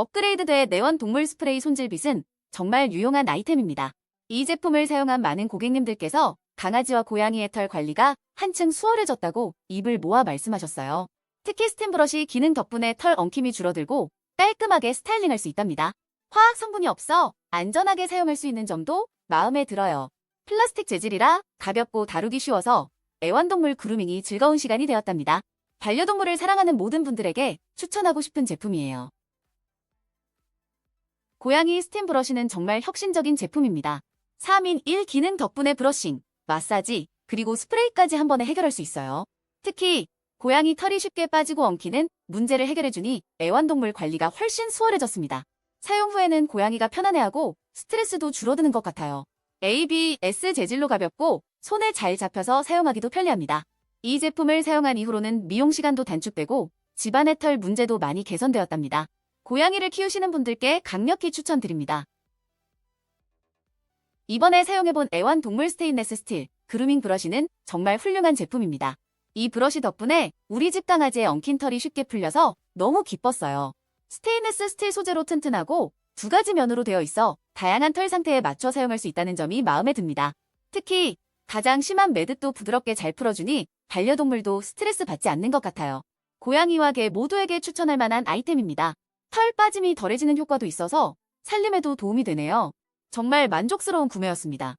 업그레이드돼 내원 동물 스프레이 손질빗은 정말 유용한 아이템입니다. 이 제품을 사용한 많은 고객님들께서 강아지와 고양이의 털 관리가 한층 수월해졌다고 입을 모아 말씀하셨어요. 특히 스팀 브러쉬 기능 덕분에 털 엉킴이 줄어들고 깔끔하게 스타일링할 수 있답니다. 화학 성분이 없어 안전하게 사용할 수 있는 점도 마음에 들어요. 플라스틱 재질이라 가볍고 다루기 쉬워서 애완동물 그루밍이 즐거운 시간이 되었답니다. 반려동물을 사랑하는 모든 분들에게 추천하고 싶은 제품이에요. 고양이 스팀 브러쉬는 정말 혁신적인 제품입니다. 3인 1 기능 덕분에 브러싱, 마사지, 그리고 스프레이까지 한 번에 해결할 수 있어요. 특히 고양이 털이 쉽게 빠지고 엉키는 문제를 해결해주니 애완동물 관리가 훨씬 수월해졌습니다. 사용 후에는 고양이가 편안해하고 스트레스도 줄어드는 것 같아요. ABS 재질로 가볍고 손에 잘 잡혀서 사용하기도 편리합니다. 이 제품을 사용한 이후로는 미용 시간도 단축되고 집안의 털 문제도 많이 개선되었답니다. 고양이를 키우시는 분들께 강력히 추천드립니다. 이번에 사용해본 애완동물 스테인레스 스틸 그루밍 브러쉬는 정말 훌륭한 제품입니다. 이 브러쉬 덕분에 우리 집 강아지의 엉킨 털이 쉽게 풀려서 너무 기뻤어요. 스테인레스 스틸 소재로 튼튼하고 두 가지 면으로 되어 있어 다양한 털 상태에 맞춰 사용할 수 있다는 점이 마음에 듭니다. 특히 가장 심한 매듭도 부드럽게 잘 풀어주니 반려동물도 스트레스 받지 않는 것 같아요. 고양이와 개 모두에게 추천할 만한 아이템입니다. 털 빠짐이 덜해지는 효과도 있어서 살림에도 도움이 되네요. 정말 만족스러운 구매였습니다.